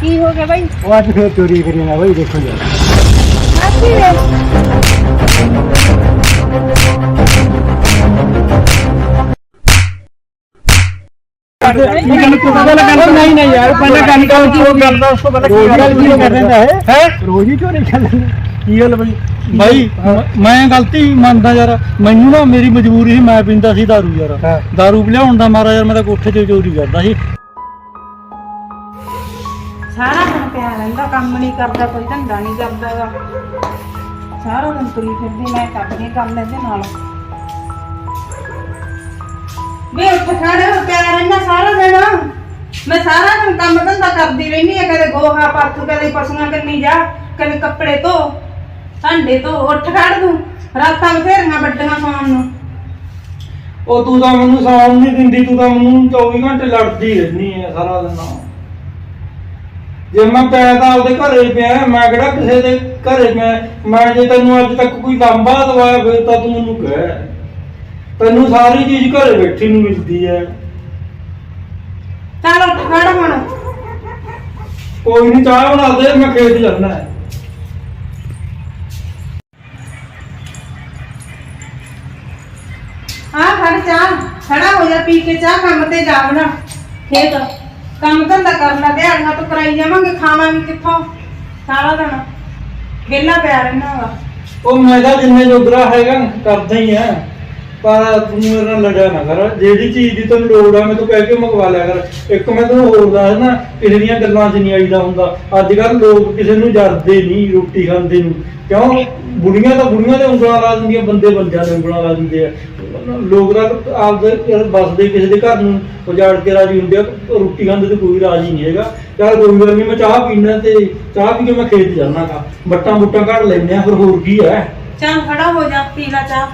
ਕੀ ਹੋ ਗਿਆ ਬਾਈ ਉਹ ਅੱਜ ਫੇਰ ਚੋਰੀ ਕਰੀ ਨਾ ਬਈ ਦੇਖੋ ਜੀ ਅੱਛੀ ਵੇ ਨਹੀਂ ਨਹੀਂ ਯਾਰ ਪਹਿਲਾਂ ਗੱਲ ਕਰ ਕੀ ਉਹ ਕਰਦਾ ਉਸ ਤੋਂ ਪਹਿਲਾਂ ਕੀ ਗੱਲ ਕੀ ਕਰ ਦਿੰਦਾ ਹੈ ਹੈ ਰੋਜ਼ ਹੀ ਚੋਰੀ ਕਰ ਲੈਂਦਾ ਕੀ ਗੱਲ ਬਈ ਬਾਈ ਮ- ਮੈਂ ਗਲਤੀ ਮੰਨਦਾ ਯਾਰ ਮੈਨੂੰ ਨਾ ਮੇਰੀ ਮਜਬੂਰੀ ਸੀ ਮੈਂ ਪੀਂਦਾ ਸੀ दारू ਯਾਰ ਹਾਂ। दारू ਲਿਆਉਣ ਦਾ ਮਾਰਾ ਯਾਰ ਮੈਂ ਤਾਂ ਕੋਠੇ 'ਤੇ ਚੋਰੀ ਕਰਦਾ ਸੀ ਸਾਰਾ ਦਿਨ ਪਿਆ ਰਹਿੰਦਾ, ਕੰਮ ਨਹੀਂ ਕਰਦਾ, ਕੋਈ ਧੰਦਾ ਨਹੀਂ ਕਰਦਾ ਗਾ ਸਾਰਾ ਦਿਨ ਤੁਰੀ ਫਿਰਦੀ, ਮੈਂ ਕਰਦੀ ਕੰਮ ਇਹਦੇ ਨਾਲ। ਵੇ ਉੱਠ ਖੜ, ਪਿਆ ਰਹਿੰਦਾ ਸਾਰਾ ਦਿਨ। ਮੈਂ ਸਾਰਾ ਦਿਨ ਕੰਮ ਧੰਦਾ ਕਰਦੀ ਰਹਿੰਦੀ ਆ ਕਦੇ ਗੋਹਾ ਪਾਥੂ ਕਦੇ ਪਸ਼ੂਆਂ ਕੰਨੀ ਜਾ, ਕਦੇ ਕੱਪੜੇ ਧੋ, ਭਾਂਡੇ ਧੋ, ਉੱਠ ਖੜ ਤੂੰ, ਰਾਤਾਂ ਬਥੇਰੀਆਂ ਵੱਡੀਆਂ ਸੌਣ ਨੂੰ। ਉਹ ਤੂੰ ਤਾਂ ਮੈਨੂੰ ਸੌਣ ਨਹੀਂ ਦਿੰਦੀ, ਤੂੰ ਤਾਂ ਮੈਨੂੰ 24 ਘੰਟੇ ਲੜਦੀ ਰਹਿੰਦੀ ਹੈ ਸਾਰਾ ਦਿਨ। ਜੇ ਮੈਂ ਤਾਂ ਆਪਦੇ ਘਰੇ ਪਿਆ ਮੈਂ ਕਿਹੜਾ ਕਿਸੇ ਦੇ ਘਰੇ ਪਿਆ? ਮੈਂ ਜੇ ਤੈਨੂੰ ਅੱਜ ਤੱਕ ਕੋਈ ਲਾਂਬਾ ਦਵਾਇਆ ਫਿਰ ਤਾਂ ਤੂੰ ਮੈਨੂੰ ਕਹਿ। ਤੈਨੂੰ ਸਾਰੀ ਚੀਜ਼ ਘਰੇ ਬੈਠੀ ਨੂੰ ਮਿਲਦੀ ਹੈ ਚੱਲ ਉੱਠ ਖੜ ਹੁਣ। ਕੋਈ ਨਹੀਂ ਚਾਹ ਬਣਾ ਦੇ ਮੈਂ ਖੇਤ ਜਾਣਾ ਹੈ ਆ ਖੜ ਚਾਹ। ਖੜਾ ਹੋ ਜਾ ਪੀ ਕੇ ਚਾਹ ਕੰਮ ਤੇ ਜਾ ਬਣਾ ਖੇਤ। ਕੰਮ ਧੰਦਾ ਕਰ ਲੈ ਦਿਹਾੜੀਆਂ ਤੋਂ ਕਰਾਈ ਜਾਵਾਂਗੇ ਖਾਵਾਂਗੇ ਕਿੱਥੋਂ? ਸਾਰਾ ਦਿਨ ਵਿਹਲਾ ਪਿਆ ਰਹਿਣਾ ਵਾ। ਉਹ ਮੈਂ ਤਾਂ ਜਿੰਨੇ ਜੋਗਰਾ ਹੈਗਾ, ਕਰਦਾ ਹੀ ਆ। ਪਰ ਤੂੰ ਮੇਰੇ ਨਾਲ ਲੜਿਆ ਨਾ ਕਰ। ਜਿਹੜੀ ਚੀਜ਼ ਦੀ ਤੈਨੂੰ ਲੋੜ ਆ, ਮੈਂ ਤੂੰ ਕਹਿ ਕੇ ਮੰਗਵਾ ਲਿਆ ਕਰ। ਇੱਕ ਮੈਂ ਤੈਨੂੰ ਹੋਰ ਦੱਸ ਨਾ ਕਿਸੇ ਦੀਆਂ ਗੱਲਾਂ 'ਚ ਨਹੀਂ ਆਈਦਾ ਹੁੰਦਾ। ਅੱਜ ਕੱਲ ਲੋਕ ਕਿਸੇ ਨੂੰ ਜਰਦੇ ਨਹੀਂ ਰੋਟੀ ਖਾਂਦੇ ਨੂੰ। ਕਿਉਂ? ਬੁੜੀਆਂ ਤਾਂ ਬੁੜੀਆਂ ਦੇ ਉਂਗਲਾਂ ਲਾ ਦਿੰਦੀਆਂ, ਬੰਦੇ ਬੰਦਿਆਂ ਦੇ ਉਂਗਲਾਂ ਲਾ ਦਿੰਦੇ ਆ। ਲੋਕ ਤਾਂ ਆਪਦੇ ਬਸਦੇ ਕਿਸੇ ਦੇ ਘਰ ਨੂੰ ਉਜਾੜ ਕੇ ਰਾਜੀ ਹੁੰਦੇ ਆ ਰੋਟੀ ਖਾਂਦੇ ਤੇ ਕੋਈ ਰਾਜੀ ਨਹੀਂ ਹੈਗਾ। ਚੱਲ ਕੋਈ ਗੱਲ ਨਹੀਂ ਮੈਂ ਚਾਹ ਪੀਣਾ ਤੇ ਚਾਹ ਪੀ ਕੇ ਮੈਂ ਖੇਤ ਜਾਣਾ ਗਾ। ਬੱਟਾਂ ਬੁੱਟਾਂ ਕੱਢ ਲੈਂਦੇ ਆ ਫਿਰ ਹੋਰ ਕੀ ਹੈ? ਚੱਲ ਖੜਾ ਹੋ ਜਾ ਪੀ ਲੈ ਚਾਹ।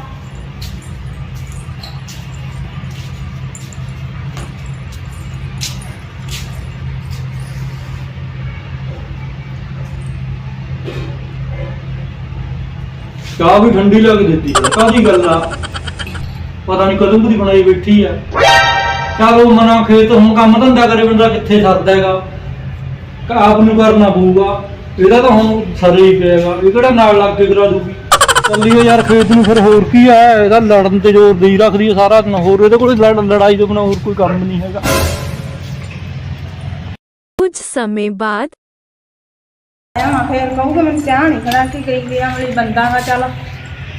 ਚਾਹ ਵੀ ਠੰਡੀ ਲੱਗ ਦਿੱਤੀ ਹੈ ਕਾਹਦੀ ਗੱਲ ਆ? ਪਤਾ ਨਹੀਂ ਕਦੋਂ ਦੀ ਬਣਾਈ ਬੈਠੀ ਆ। ਚੱਲ ਉਹ ਮਨਾ ਖੇਤ ਹੁਣ ਕੰਮ ਧੰਦਾ ਕਰੇ ਬੰਦਾ ਕਿੱਥੇ ਸਰਦਾ ਹੈਗਾ। ਕ- ਆਪ ਨੂੰ ਕਰਨਾ ਪਊਗਾ। ਇਹਦਾ ਤਾਂ ਹੁਣ ਸਰੇ ਹੀ ਪਿਆਗਾ ਇਹ ਕਿਹੜਾ ਨਾਲ ਲੱਗ ਕੇ ਕਰਾ ਦੂਗੀ? ਚੱਲੀਏ ਯਾਰ ਖੇਤ ਨੂੰ ਫਿਰ ਹੋਰ ਕੀ ਆ? ਇਹਦਾ ਲੜਨ ਤੇ ਜ਼ੋਰ ਦੇਈ ਰੱਖਦੀ ਹੈ ਸਾਰਾ ਦਿਨ। ਹੋਰ ਇਹਦੇ ਕੋਲ ਲੜ- ਲੜਾਈ ਤੋਂ ਬਿਨਾਂ ਹੋਰ ਕੋਈ ਕੰਮ ਨਹੀਂ ਹੈਗਾ। ਕੁਝ ਸਮੇਂ ਬਾਅਦ ਆਵਾਂ ਫੇਰ ਕਹੂਗਾ ਮੈਨੂੰ ਚਾਹ ਨਹੀਂ ਖੜਾ। ਕੇ ਗਈ ਵੀ ਆਮਲੀ ਬੰਦਾ ਵਾ ਚੱਲ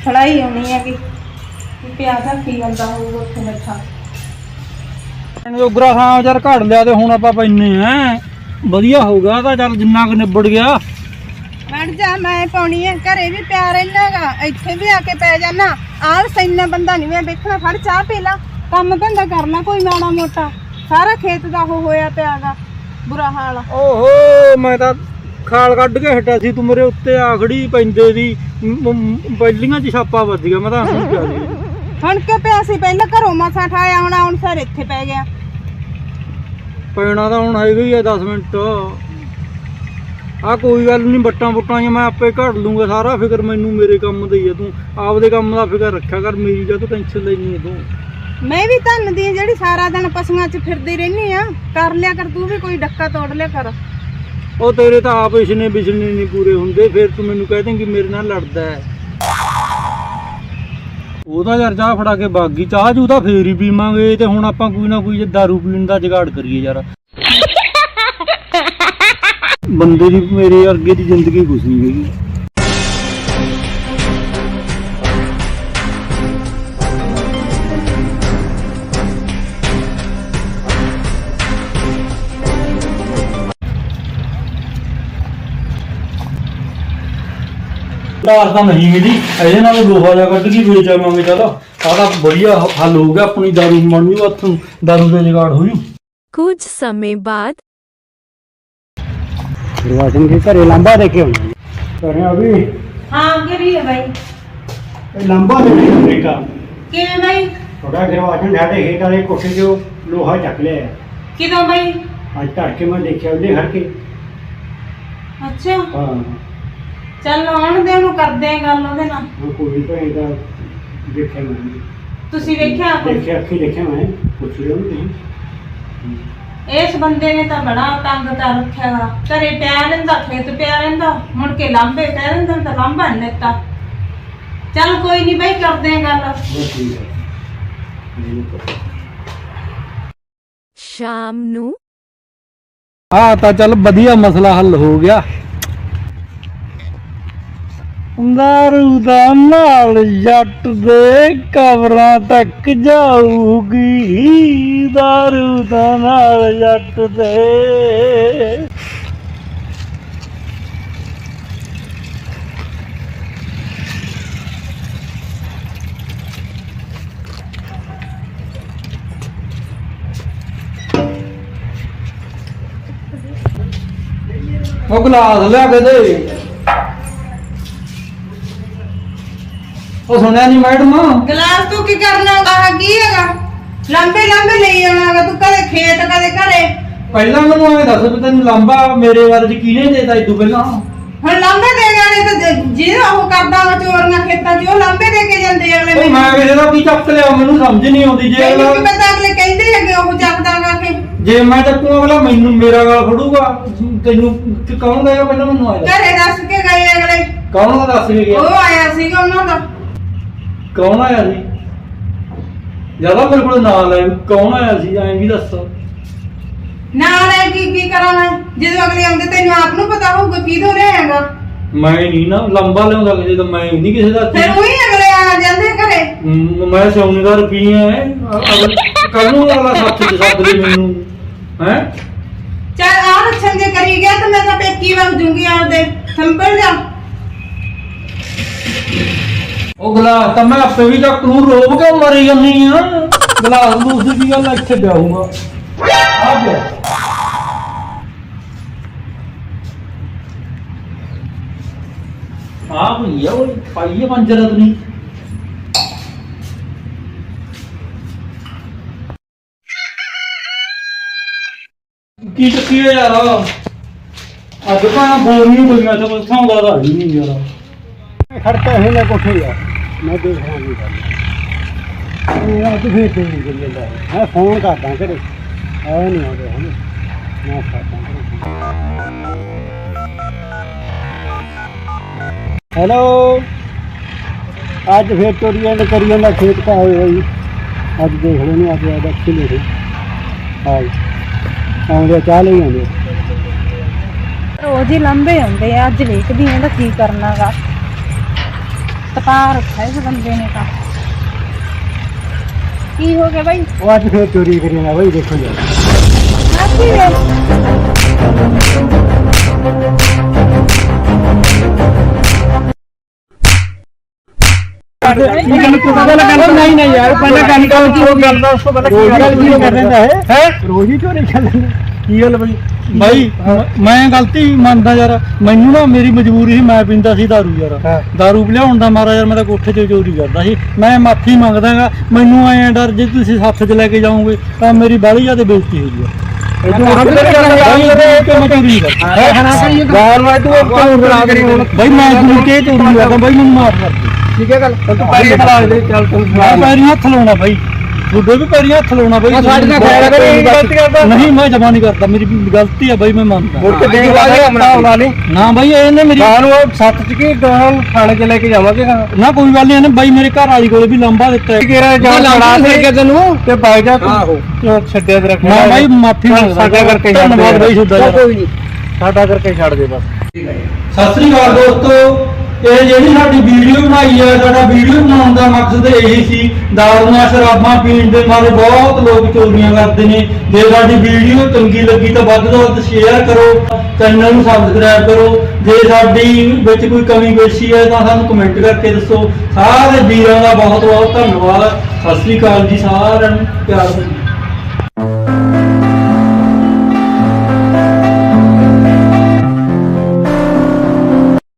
ਖੜਾਈ ਆਉਣੀ ਹੈਗੀ। ਵੀ ਪਿਆ ਤਾਂ ਕੀ ਬੰਦਾ ਹੋਊਗਾ ਉੱਥੇ ਬੈਠਾ ਜੋਗਰਾ ਹਾਂ ਯਾਰ ਘੜ ਲਿਆ ਤੇ ਹੁਣ ਆਪਾਂ ਪੈਨੇ ਆ। ਵਧੀਆ ਹੋਊਗਾ ਤਾਂ ਚੱਲ ਜਿੰਨਾ ਕੁ ਨਿਬੜ ਗਿਆ। ਵੜ ਜਾ ਮੈਂ ਪਾਉਣੀ ਹੈ ਘਰੇ ਵੀ ਪਿਆ ਰਹਿਣਾਗਾ ਇੱਥੇ ਵੀ ਆ ਕੇ ਪੈ ਜਾਣਾ। ਆਹ ਸੈਨਾ ਬੰਦਾ ਨਹੀਂ ਮੈਂ ਵੇਖਣਾ ਫੜ ਚਾਹ ਪੀ ਲਾ। ਕੰਮ ਧੰਦਾ ਕਰ ਲਾ ਕੋਈ ਮਾੜਾ ਮੋਟਾ। ਸਾਰਾ ਖੇਤ ਦਾ ਉਹ ਹੋਇਆ ਪਿਆਗਾ ਬੁਰਾ ਹਾਲ ਓਹੋ ਮੈਂ ਤਾਂ ਖਾਲ ਕੱਢ ਕੇ ਹਟਿਆ ਸੀ ਤੂੰ ਮੇਰੇ ਉੱਤੇ ਆਖੜੀ ਪੈਂਦੇ ਦੀ। ਮ- ਮ- ਪਹਿਲੀਆਂ ਚ ਛਾਪਾ ਵੱਜ ਗਿਆ ਮੈਂ ਤਾਂ ਹੁਣ ਕਿਆ ਜੀ ਹੁਣ ਕਿ ਪਿਆ ਸੀ ਪਹਿਲਾਂ ਘਰੋਂ ਮਸਾ ਠਾਇਆ ਹੁਣ ਹੁਣ ਸਰ ਇੱਥੇ ਪੈ ਗਿਆ। ਪੈਣਾ ਤਾਂ ਹੁਣ ਹੈਗਾ ਹੀ ਆ 10 ਮਿੰਟ। ਆ ਕੋਈ ਗੱਲ ਨਹੀਂ ਬੱਟਾਂ ਬੁੱਟਾਂ ਜਾਂ ਮੈਂ ਆਪੇ ਘੜ ਲੂੰਗਾ ਸਾਰਾ ਫਿਕਰ ਮੈਨੂੰ ਮੇਰੇ ਕੰਮ ਦਾ ਹੀ ਆ ਤੂੰ। ਆਪਦੇ ਕੰਮ ਦਾ ਫਿਕਰ ਰੱਖਿਆ ਕਰ ਮੇਰੀ ਜਾਂ ਤੂੰ ਟੈਨਸ਼ਨ ਲੈਣੀ ਹੈ ਤੂੰ। ਮੈਂ ਵੀ ਧੰਨ ਦੀ ਆ ਜਿਹੜੀ ਸਾਰਾ ਦਿਨ ਪਸ਼ੂਆਂ 'ਚ ਫਿਰਦੀ ਰਹਿਨੀ ਆ। ਕਰ ਲਿਆ ਕਰ ਤੂੰ ਵੀ ਕੋਈ ਡੱਕਾ ਤੋੜ ਲਿਆ ਕਰ। ਉਹ ਤੇਰੇ ਤਾਂ ਆਪ ਇਸਨੇ ਬਿਸਨੇ ਨਹੀਂ ਪੂਰੇ ਹੁੰਦੇ ਫਿਰ ਤੂੰ ਮੈਨੂੰ ਕਹਿ ਦੇਂਗੀ ਮੇਰੇ ਨਾਲ ਲੜਦਾ ਹੈ। ਉਹਦਾ ਯਾਰ ਚਾਹ ਫੜਾ ਕੇ ਬਾਗੀ ਚਾਹ ਜੂ ਤਾਂ ਫੇਰ ਹੀ ਪੀਵਾਂਗੇ ਤੇ ਹੁਣ ਆਪਾਂ ਕੋਈ ਨਾ ਕੋਈ ਦਾਰੂ ਪੀਣ ਦਾ ਜੁਗਾੜ ਕਰੀਏ ਯਾਰ। ਬੰਦੇ ਦੀ ਮੇਰੇ ਅੱਗੇ ਦੀ ਜ਼ਿੰਦਗੀ ਕੁਛ ਨਹੀਂ ਹੈਗੀ। ਦਾਰ ਤਾਂ ਨਹੀਂ ਮਿਲੀ। ਇਹਦੇ ਨਾਲ ਲੋਹਾ ਜਿਹਾ ਕੱਢ ਕੇ ਵੇਚ ਆਵਾਂਗੇ ਚਲ। ਆਹ ਵਧੀਆ ਹੱਲ ਹੋ ਗਿਆ ਆਪਣੀ ਦਾਰੂ ਮਣ ਵੀ ਹੱਥੋਂ ਦਾਰੂ ਦੇ ਜੁਗਾੜ ਹੋ ਜੂ ਕੁਝ ਸਮੇਂ ਬਾਅਦ ਰਵਾਜਨ ਕੇ ਘਰੇ ਲੰਬਾ ਦੇ ਕੇ ਕਰਿਆ ਵੀ। ਇਹ ਹਾਂ ਕਿਹੜੀ ਹੈ ਬਾਈ? ਲੰਬਾ ਦੇ ਕੇ ਆਉਣੇ। ਕਾ ਕਿਵੇਂ ਬਾਈ? ਥੋੜਾ ਗਰਵਾਜਨ ਸਾਡੇ ਖੇਤ ਵਾਲੇ ਕੋਠੇ ਜੋ ਲੋਹਾ ਚੱਕ ਲਿਆ। ਕਿਦੋਂ ਬਾਈ? ਅੱਜ ਤੜਕੇ ਮੈਂ ਦੇਖਿਆ ਉਹਦੇ ਘਰ ਕੇ ਅੱਛਾ। ਹਾਂ। ਚੱਲ ਆਉਣ ਦੇ ਉਹਨੂੰ ਕਰਦੇ ਆ ਗੱਲ ਉਹਦੇ ਨਾਲ। ਉਹ ਕੋਈ ਤਾਂ ਇਹਦਾ ਦੇਖਿਆ ਮੈਂ। ਤੁਸੀਂ ਵੇਖਿਆ ਆਪ? ਦੇਖਿਆ ਅੱਖੀ ਦੇਖਿਆ ਮੈਂ। ਪੁੱਛ ਲਿਆ ਉਹਨੂੰ ਤੁਸੀਂ। ਇਸ ਬੰਦੇ ਨੇ ਤਾਂ ਬੜਾ ਤੰਗ ਕਰ ਰੱਖਿਆ। ਵਾ ਘਰੇ ਪਿਆ ਰਹਿੰਦਾ ਖੇਤ ਪਿਆ ਰਹਿੰਦਾ ਮੁੜ ਕੇ ਲਾਂਬੇ ਕਹਿ ਦਿੰਦਾ ਤਾਂ ਲਾਂਬਾ ਨੀ ਦਿੱਤਾ। ਚੱਲ ਕੋਈ ਨਹੀਂ ਬਈ ਕਰਦੇ ਆਂ ਗੱਲ। ਸ਼ਾਮ ਨੂੰ। ਹਾਂ ਤਾਂ ਚੱਲ ਵਧੀਆ ਮਸਲਾ ਹੱਲ ਹੋ ਗਿਆ। ਦਾਰੂ ਦਾ ਨਾਲ ਜੱਟ ਦੇ ਕਬਰਾਂ ਤੱਕ ਜਾਊਗੀ। ਦਾਰੂ ਦਾ ਨਾਲ ਜੱਟ ਦੇ। ਉਹ ਗਲਾਸ ਲਿਆ ਕੇ ਦੇ। ਉਹ ਸੁਣਿਆ ਨਹੀਂ ਮੈਡਮ? ਗਲਾਸ ਤੂੰ ਕੀ ਕਰਨਾ ਆਹ ਕੀ ਹੈਗਾ? ਲੰਬੇ ਲੰਬੇ ਲਈ ਆਵਾਂਗਾ ਤੂੰ ਕਦੇ ਖੇਤ ਕਦੇ ਘਰੇ। ਪਹਿਲਾਂ ਮੈਨੂੰ ਐਂ ਦੱਸ ਵੀ ਤੈਨੂੰ ਲੰਬਾ ਮੇਰੇ ਬਾਰੇ ਚ ਕਿਹਨੇ ਦੇਤਾ ਇਦੋਂ ਪਹਿਲਾਂ। ਹੁਣ ਲਾਂਬੇ ਦੇ ਗਏ ਤੇ ਜ- ਜਿਹੜਾ ਉਹ ਕਰਦਾ ਵਾ ਚੋਰੀਆਂ ਖੇਤਾਂ 'ਚ ਉਹ ਲਾਂਬੇ ਦੇ ਕੇ ਜਾਂਦੇ ਅਗਲੇ ਉਹ ਮੈਂ ਕਿਸੇ ਦਾ ਕੀ ਚੱਕ ਲਿਆ ਮੈਨੂੰ ਸਮਝ ਨਹੀਂ ਆਉਂਦੀ ਜੇ ਤੈਨੂੰ ਕੀ ਅਗਲਾ ਪਤਾ ਅਗਲੇ ਕਹਿੰਦੇ ਹੈਗੇ ਉਹ ਚੱਕਦਾਗਾ ਕਿ? ਜੇ ਮੈਂ ਚੱਕੂ ਅਗਲਾ ਮੈਨੂੰ ਮੇਰਾ ਗਾਲ ਫੜੂਗਾ। ਤੈਨੂੰ ਕਿ ਕੌਣ ਗਿਆ ਪਹਿਲਾਂ ਮੈਨੂੰ ਆਇਆ? ਘਰੇ ਦੱਸ ਕੇ ਗਏ ਅਗਲੇ। ਕੌਣ ਦਾ ਦੱਸ ਕੇ ਗਿਆ? ਉਹ ਆਇਆ ਸੀਗਾ ਉਹਨਾਂ ਦਾ। ਕੌਣ ਆਇਆ ਸੀ? ਜ਼ਿਆਦਾ ਮੇਰੇ ਕੋਲ ਨਾਂ ਲੈ ਵੀ ਕੌਣ ਆਇਆ ਸੀ? ਐਂ ਵੀ ਦੱਸ। ਨਾਲ ਹੈ ਕੀ ਕੀ ਕਰਾਂ ਮੈਂ? ਜਦੋਂ ਅਗਲੇ ਆਉਂਦੇ ਤੈਨੂੰ ਆਪ ਨੂੰ ਪਤਾ ਹੋਊਗਾ ਕਿਹਦੋਂ ਲਿਆਏਗਾ ਮੈਂ ਨਹੀਂ ਨਾ ਲੰਬਾ ਲਿਆਉਂਦਾ ਕਿਸੇ ਦਾ ਮੈਂ ਨਹੀਂ ਕਿਸੇ ਦਾ ਫਿਰ ਉਹੀ ਅਗਲੇ ਆ ਜਾਂਦੇ ਘਰੇ। ਮ- ਮੈਂ ਸੌਣੇਦਾਰ ਰੁਪਈਆ ਹੈ ਕੱਲ ਨੂੰ ਅਗਲਾ ਸੱਤ ਚ ਸੱਦ ਲਈ ਮੈਨੂੰ। ਹੈ? ਚੱਲ ਆਹ ਲੱਛਣ ਜੇ ਕਰੀ ਗਿਆ ਤਾਂ ਮੈਂ ਤਾਂ ਪੇਕੀ ਵਗ ਜੂੰਗੀ ਆਪਦੇ। ਸੰਭਲ ਜਾ। ਉਹ ਗਲਾਸ ਤਾਂ ਮੈਂ ਆਪੇ ਵੀ ਚੱਕ ਨੂੰ ਰੋਬ ਕੇ ਮਰੀ ਜਾਂਦੀ ਆ? ਗਲਾਸ ਦੂਸਰੀ ਦੀ ਗੱਲ ਇੱਥੇ ਪਿਆਉਂਗਾ ਆ ਪਿਆ ਆ ਭਈਆ ਉਹ ਪਾਈਏ ਪੰਜਰ ਅਦਨੀ ਕੀ ਚੱਕੀ ਯਾਰ? ਅੱਜ ਤਾਂ ਬੋਲ ਨਹੀਂ ਕੋਈ ਤਾਂ ਬਸਾਉਂਦਾ ਦਾ ਨਹੀਂ ਯਾਰ। ਖੜਤਾ ਹੈ ਨਾ ਕੋਠੇ ਯਾਰ ਮੈਂ ਦੇਖ ਰਹਾ ਨਹੀਂ ਕਰਨਾ ਉਹ ਆ ਤੂੰ ਫੇਰ ਤੇ ਨਹੀਂ ਮੈਂ ਫੋਨ ਕਰਦਾ ਘਰੇ। ਆਇਆ ਨਹੀਂ ਆਉਂਦੇ ਹਨ। ਮੈਂ ਕਰਦਾ ਹੈਲੋ। ਅੱਜ ਫੇਰ ਚੋਰੀ ਐਂਡ ਕਰੀ ਜਾਂਦਾ, ਖੇਤ ਕਾ ਹੋਏ। ਹੋਈ ਅੱਜ ਦੇਖ ਲੈਣੇ ਅੱਜ ਆਦਾ ਖਿਲੇ ਦੇ ਹਾਈ ਆਉਂਦੇ ਚਾਹ ਲਈ ਆਉਂਦੇ ਰੋਜ਼ ਹੀ ਲੰਬੇ ਹੁੰਦੇ ਆ, ਅੱਜ ਵੇਖਦੀ ਆਂ ਇਹਦਾ ਕੀ ਕਰਨਾਗਾ ਤਪਾ ਰੱਖਿਆ ਇਸ ਬੰਦੇ ਨੇ ਤਾਂ ਕੀ ਹੋ ਗਿਆ ਬਾਈ ਉਹ ਅੱਜ ਫੇਰ ਚੋਰੀ ਕਰੀ ਜਾਂਦਾ ਬਈ ਦੇਖੋ ਯਾਰ ਆਪੀ ਵੇ ਨਹੀਂ ਨਹੀਂ ਯਾਰ ਪਹਿਲਾਂ ਗੱਲ ਕਰ ਕੀ ਉਹ ਕਰਦਾ ਉਸ ਤੋਂ ਪਹਿਲਾਂ ਕੀ ਗੱਲ ਕੀ ਕਰ ਦਿੰਦਾ ਹੈ ਹੈ ਰੋਜ਼ ਹੀ ਚੋਰੀ ਕਰ ਲੈਂਦਾ ਕੀ ਗੱਲ ਬਈ ਭਾਈ ਮੈਂ ਗਲਤੀ ਮੰਨਦਾ ਯਾਰ ਮੈਨੂੰ ਨਾ ਮੇਰੀ ਮਜਬੂਰੀ ਸੀ ਮੈਂ ਪੀਂਦਾ ਸੀ दारू ਯਾਰ ਹਾਂ। दारू ਲਿਆਉਣ ਦਾ ਮਾਰਾ ਯਾਰ ਮੈਂ ਤਾਂ ਕੋਠੇ 'ਚ ਚੋਰੀ ਕਰਦਾ ਸੀ ਮੈਂ ਮਾਫੀ ਮੰਗਦਾਗਾ ਮੈਨੂੰ ਐਂ ਡਰ ਜੇ ਤੁਸੀਂ ਹੱਥ 'ਚ ਲੈ ਕੇ ਜਾਓਗੇ ਤਾਂ ਮੇਰੀ ਬਾਹਲੀ ਜ਼ਿਆਦਾ ਬੇਇੱਜ਼ਤੀ ਹੋ ਜੂਗੀ ਗਾਲ ਵਾਰ ਤੂੰ ਕਿਉਂ ਬਣਾ ਕਰੀ ਹੁਣ ਭਾਈ ਮੈਂ ਤੁਹਾਨੂੰ ਕੇ ਚੋਰੀ ਕਰਦਾ ਭਾਈ ਮੈਨੂੰ ਮਾਫ ਕਰ ਦੇ ਠੀਕ ਹੈ ਗੱਲ ਤੂੰ ਪੈਸੇ ਬਣਾ ਦੇ ਚੱਲ ਤੂੰ ਮੈਂ ਪੈਰੀਂ ਹੱਥ ਲਾਉਣਾ ਭਾਈ ਤੁਹਾਡੇ ਵੀ ਪੈਰੀਂ ਹੱਥ ਲਾਉਣਾ ਭਾਈ ਸਾਡੇ ਨਾਲ ਖਾਇਆ ਕਰੇ, ਇਹ ਗਲਤੀ ਕਰਦਾ। ਨਹੀਂ ਮੈਂ ਜਮਾ ਨਹੀਂ ਕਰਦਾ। ਮੇਰੀ ਗਲਤੀ ਹੈ ਭਾਈ ਮੈਂ ਮੰਨਦਾ। ਮੁੜ ਕੇ ਦੇਖ ਲਾ ਕੇ ਬਣਾ ਲਈ। ਨਾ ਭਾਈ ਇਹਨੇ ਮੇਰੀ ਗਾਂ ਨੂੰ ਉਹ ਸੱਤ ਚ ਕੀ ਗਾਂ ਨੂੰ ਥਾਣੇ ਚ ਲੈ ਕੇ ਜਾਵਾਂਗੇ ਗਾਂ ਨਾ ਕੋਈ ਗੱਲ ਨਹੀਂ ਇਹਨੇ ਬਾਈ ਮੇਰੇ ਘਰ ਵਾਲੀ ਕੋਲੇ ਵੀ ਲੰਬਾ ਦਿੱਤਾ ਹੈ। ਕਿਹੜਾ ਜਾਂ ਲੜਾ ਦੇ ਕੇ ਤੈਨੂੰ ਤੇ ਬਾਈ ਜਾ ਤੂੰ ਛੱਡਿਆ ਤੇ ਰੱਖਿਆ ਮੈਂ ਬਾਈ ਮਾਫੀ ਮੰਗਦਾ। ਸਾਡਾ ਕਰਕੇ ਛੱਡ ਦੇ ਧੰਨਵਾਦ ਬਾਈ ਤੁਹਾਡਾ ਯਾਰ। ਕੋਈ ਨਹੀਂ। ਸਾਡਾ ਕਰਕੇ ਛੱਡ ਦੇ ਬਸ। ਸਤਿ ਸ੍ਰੀ ਅਕਾਲ ਦੋਸਤੋ। ਇਹ ਜਿਹੜੀ ਸਾਡੀ ਵੀਡੀਓ ਬਣਾਈ ਹੈ ਸਾਡਾ ਵੀਡੀਓ ਬਣਾਉਣ ਦਾ ਮਕਸਦ ਇਹੀ ਸੀ ਦਾਰੂਆਂ ਸ਼ਰਾਬਾਂ ਪੀਣ ਦੇ ਮਾਰੇ ਬਹੁਤ ਲੋਕ ਚੋਰੀਆਂ ਕਰਦੇ ਨੇ। ਜੇ ਸਾਡੀ ਵੀਡੀਓ ਚੰਗੀ ਲੱਗੀ ਤਾਂ ਵੱਧ ਤੋਂ ਵੱਧ ਸ਼ੇਅਰ ਕਰੋ ਚੈਨਲ ਨੂੰ ਸਬਸਕ੍ਰਾਈਬ ਕਰੋ। ਜੇ ਸਾਡੀ ਵਿੱਚ ਕੋਈ ਕਮੀ ਪੇਸ਼ੀ ਹੈ ਤਾਂ ਸਾਨੂੰ ਕਮੈਂਟ ਕਰਕੇ ਦੱਸੋ। ਸਾਰੇ ਵੀਰਾਂ ਦਾ ਬਹੁਤ ਬਹੁਤ ਧੰਨਵਾਦ। ਸਤਿ ਸ੍ਰੀ ਅਕਾਲ ਜੀ ਸਾਰਿਆਂ ਨੂੰ, ਪਿਆਰ ਭਰੀ।